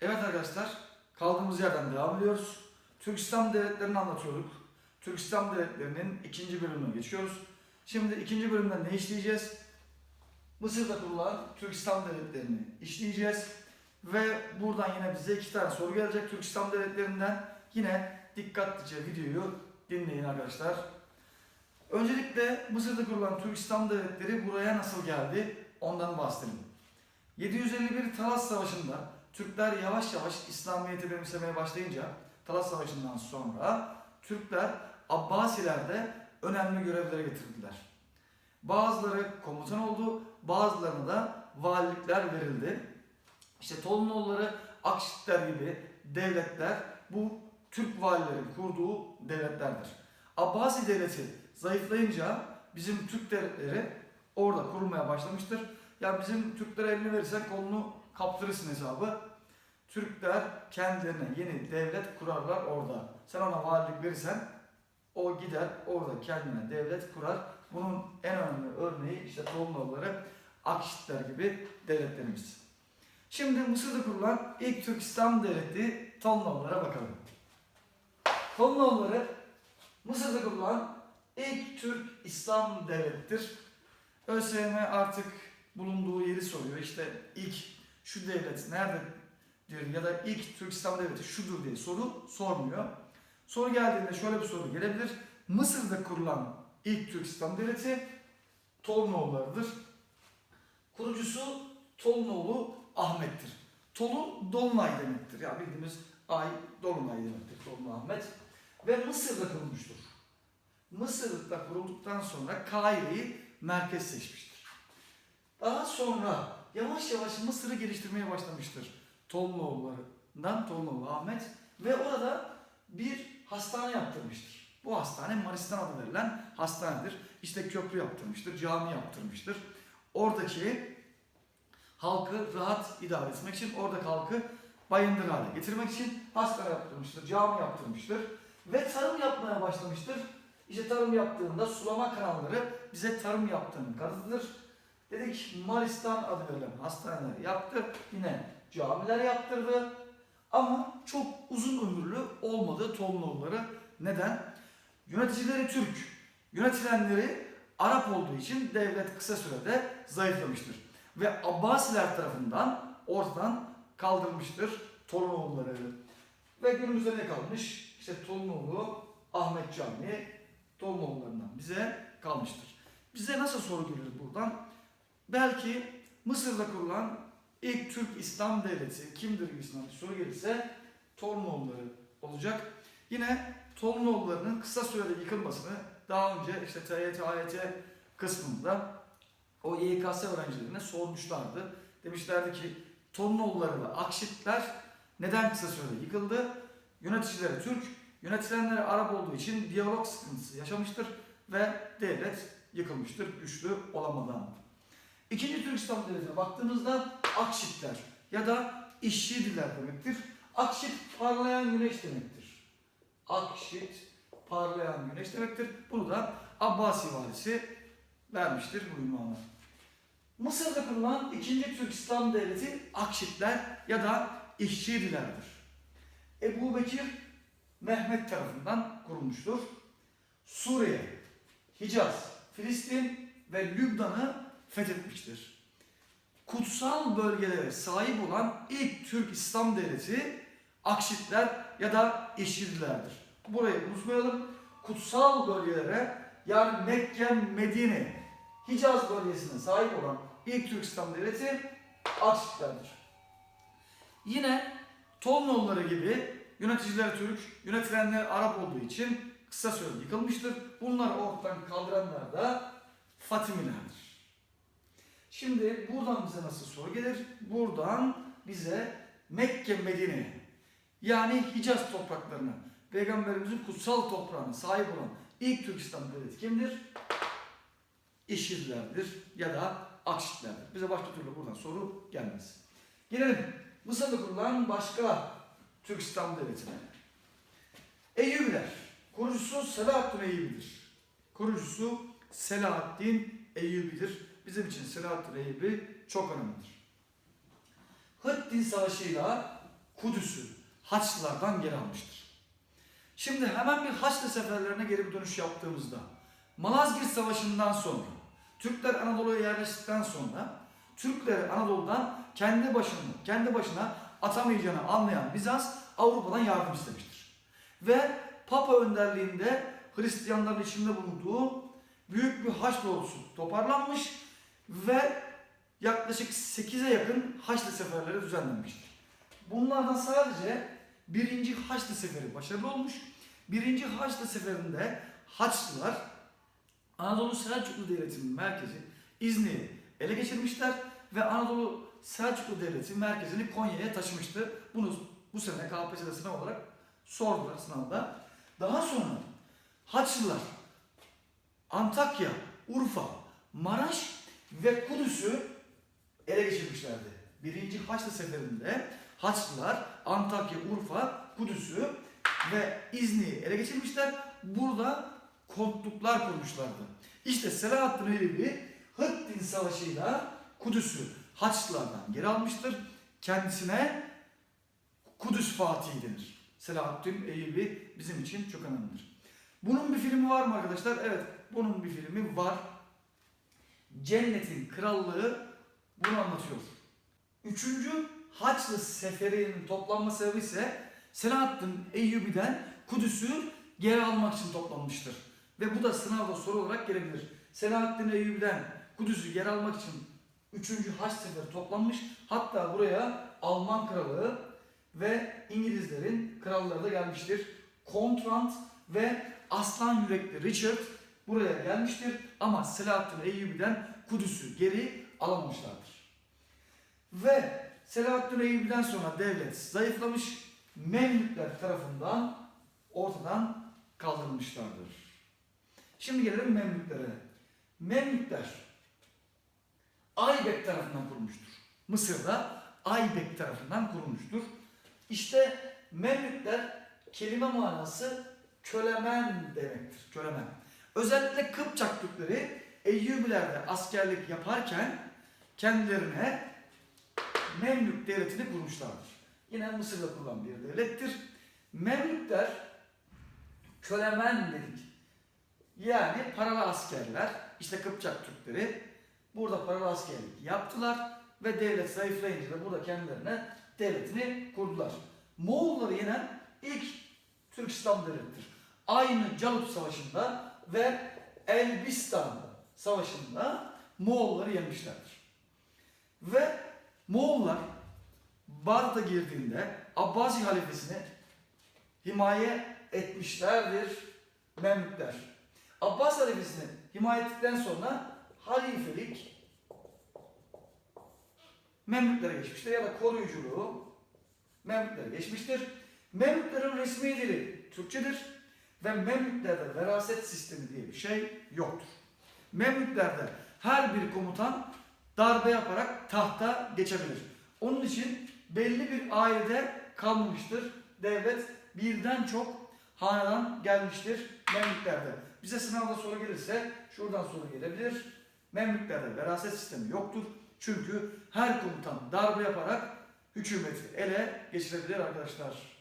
Evet arkadaşlar, kaldığımız yerden devam ediyoruz. Türk İslam devletlerini anlatıyorduk. Türk İslam devletlerinin ikinci bölümüne geçiyoruz. Şimdi ikinci bölümde ne işleyeceğiz? Mısır'da kurulan Türk İslam devletlerini işleyeceğiz. Ve buradan yine bize iki tane soru gelecek Türk İslam devletlerinden. Yine dikkatlice videoyu dinleyin arkadaşlar. Öncelikle Mısır'da kurulan Türk İslam devletleri buraya nasıl geldi? Ondan bahsedelim. 751 Talas Savaşı'nda Türkler yavaş yavaş İslamiyet'i benimsemeye başlayınca Talas Savaşı'ndan sonra Türkler Abbasilerde önemli görevlere getirdiler. Bazıları komutan oldu, bazılarına da valilikler verildi. İşte Tolunoğulları, Akşitler gibi devletler bu Türk valilerin kurduğu devletlerdir. Abbasi devleti zayıflayınca bizim Türk devletleri orada kurulmaya başlamıştır. Ya bizim Türklere elini verirsen kolunu kaptırırsın hesabı. Türkler kendilerine yeni devlet kurarlar orada. Sen ona valilik verirsen o gider orada kendine devlet kurar. Bunun en önemli örneği işte Tolunoğulları, Akşitler gibi devletlerimiz. Şimdi Mısır'da kurulan ilk Türk İslam devleti Tolunoğullara bakalım. Tolunoğulları Mısır'da kurulan ilk Türk İslam devlettir. ÖSYM artık bulunduğu yeri soruyor. İşte ilk şu devlet nerededir ya da ilk Türk İslam devleti şudur diye soru sormuyor. Soru geldiğinde şöyle bir soru gelebilir. Mısır'da kurulan ilk Türk İslam devleti Tolunoğullarıdır. Kurucusu Tolunoğlu Ahmet'tir. Tolu Dolunay demektir. Ya bildiğimiz ay Dolunay demektir. Tolu Ahmet. Ve Mısır'da kurulmuştur. Mısır'da kurulduktan sonra Kahire'yi merkez seçmiştir. Daha sonra yavaş yavaş Mısır'ı geliştirmeye başlamıştır. Tolunoğullarından Tolunoğlu Ahmet ve orada bir hastane yaptırmıştır. Bu hastane Maristan adı verilen hastanedir. İşte köprü yaptırmıştır, cami yaptırmıştır. Oradaki halkı rahat idare etmek için, oradaki halkı bayındır hale getirmek için hastane yaptırmıştır, cami yaptırmıştır. Ve tarım yapmaya başlamıştır. İşte tarım yaptığında sulama kanalları bize tarım yaptığının kanıtıdır. Dedik Maristan adı verilen hastaneler yaptı. Yine camiler yaptırdı. Ama çok uzun ömürlü olmadı Tolunoğulları. Neden? Yöneticileri Türk, yönetilenleri Arap olduğu için devlet kısa sürede zayıflamıştır. Ve Abbasiler tarafından ortadan kaldırılmıştır Tolunoğulları. Ve günümüzde ne kalmış? İşte Tolunoğlu Ahmet Camii Tolunoğullarından bize kalmıştır. Bize nasıl soru gelir buradan? Belki Mısır'da kurulan ilk Türk İslam devleti kimdir gibisinden bir soru gelirse Tolunoğulları olacak. Yine Tolunoğullarının kısa sürede yıkılmasını daha önce işte TYT, AYT kısmında o YKS öğrencilerine sormuşlardı. Demişlerdi ki Tolunoğulları ve Akşitler neden kısa sürede yıkıldı? Yöneticileri Türk, yönetilenleri Arap olduğu için diyalog sıkıntısı yaşamıştır ve devlet yıkılmıştır güçlü olamadan. İkinci Türk İslam Devleti'ne baktığımızda Akşitler ya da İşşidiler demektir. Akşit parlayan güneş demektir. Akşit parlayan güneş demektir. Bunu da Abbasi valisi vermiştir bu ünvanı. Mısır'da kurulan ikinci Türk İslam Devleti Akşitler ya da İşşidilerdir. Ebu Bekir Mehmet tarafından kurulmuştur. Suriye, Hicaz, Filistin ve Lübnan'ı fethetmiştir. Kutsal bölgelere sahip olan ilk Türk İslam devleti Akşitler ya da İşçililerdir. Burayı unutmayalım. Kutsal bölgelere yani Mekke, Medine, Hicaz bölgesine sahip olan ilk Türk İslam devleti Akşitlerdir. Yine Tolnoğulları gibi yöneticiler Türk, yönetilenler Arap olduğu için kısa sürede yıkılmıştır. Bunları ortadan kaldıranlar da Fatimilerdir. Şimdi buradan bize nasıl soru gelir? Buradan bize Mekke, Medine yani Hicaz topraklarına, Peygamberimizin kutsal toprağına sahip olan ilk Türk İslam devleti kimdir? İşizlerdir ya da Akşitlerdir. Bize başka türlü buradan soru gelmez. Gelelim Mısır'da kurulan başka Türk İslam devletine. Eyyubiler. Kurucusu Selahaddin Eyyubi'dir. Kurucusu Selahaddin Eyyubi'dir. Bizim için Selahaddin Eyyubi çok önemlidir. Hıttin Savaşı'yla Kudüs'ü Haçlılardan geri almıştır. Şimdi hemen bir Haçlı seferlerine geri bir dönüş yaptığımızda Malazgirt Savaşı'ndan sonra Türkler Anadolu'ya yerleştikten sonra Türkleri Anadolu'dan kendi başına, kendi başına atamayacağını anlayan Bizans Avrupa'dan yardım istemiştir. Ve Papa önderliğinde Hristiyanların içinde bulunduğu büyük bir Haçlı ordusu toparlanmış ve yaklaşık 8'e yakın Haçlı seferleri düzenlenmiştir. Bunlardan sadece birinci Haçlı seferi başarılı olmuş. Birinci Haçlı seferinde Haçlılar Anadolu Selçuklu Devleti'nin merkezi İznik'i ele geçirmişler ve Anadolu Selçuklu Devleti merkezini Konya'ya taşımıştı. Bunu bu sene KPSS'de sınav olarak sordular sınavda. Daha sonra Haçlılar Antakya, Urfa, Maraş ve Kudüs'ü ele geçirmişlerdi. Birinci Haçlı seferinde Haçlılar Antakya, Urfa, Kudüs'ü ve İznik'i ele geçirmişler. Burada kontluklar kurmuşlardı. İşte Selahaddin Eyyubi Hıttin Savaşı'yla Kudüs'ü Haçlılardan geri almıştır. Kendisine Kudüs Fatihi denir. Selahaddin Eyyubi bizim için çok önemlidir. Bunun bir filmi var mı arkadaşlar? Evet, bunun bir filmi var. Cennetin Krallığı bunu anlatıyor. Üçüncü Haçlı Seferi'nin toplanma sebebi ise Selahaddin Eyyubi'den Kudüs'ü geri almak için toplanmıştır. Ve bu da sınavda soru olarak gelebilir. Selahaddin Eyyubi'den Kudüs'ü geri almak için 3. Haç Seferi toplanmış. Hatta buraya Alman kralı ve İngilizlerin kralları da gelmiştir. Kontrant ve Aslan Yürekli Richard buraya gelmiştir. Ama Selahaddin Eyyubi'den Kudüs'ü geri alamamışlardır. Ve Selahaddin Eyyubi'den sonra devlet zayıflamış, Memlükler tarafından ortadan kaldırılmışlardır. Şimdi gelelim Memlüklere. Memlükler Aybek tarafından kurulmuştur. Mısır'da Aybek tarafından kurulmuştur. İşte Memlükler kelime manası kölemen demektir. Kölemen. Özellikle Kıpçak Türkleri Eyyubilerde askerlik yaparken kendilerine Memlük devletini kurmuşlardır. Yine Mısır'da kurulan bir devlettir. Memlükler kölemen dedik. Yani paralı askerler, işte Kıpçak Türkleri burada paralı askerlik yaptılar ve devlet zayıflayınca da burada kendilerine devletini kurdular. Moğolları yenen ilk Türk İslam devletidir. Aynı Calut Savaşı'nda ve Elbistan Savaşı'nda Moğolları yenmişlerdir. Ve Moğollar Bağdat'a girdiğinde Abbasi halifesini himaye etmişlerdir Memlükler. Abbas halifesini himaye ettikten sonra halifelik Memlüklere geçmiştir ya da koruyuculuğu Memlüklere geçmiştir. Memlüklerin resmi dili Türkçedir ve Memlüklerde veraset sistemi diye bir şey yoktur. Memlüklerde her bir komutan darbe yaparak tahta geçebilir. Onun için belli bir ailede kalmamıştır. Devlet birden çok hanedan gelmiştir Memlüklerde. Bize sınavda soru gelirse şuradan soru gelebilir. Memlüklerde veraset sistemi yoktur. Çünkü her komutan darbe yaparak hükümeti ele geçirebilir arkadaşlar.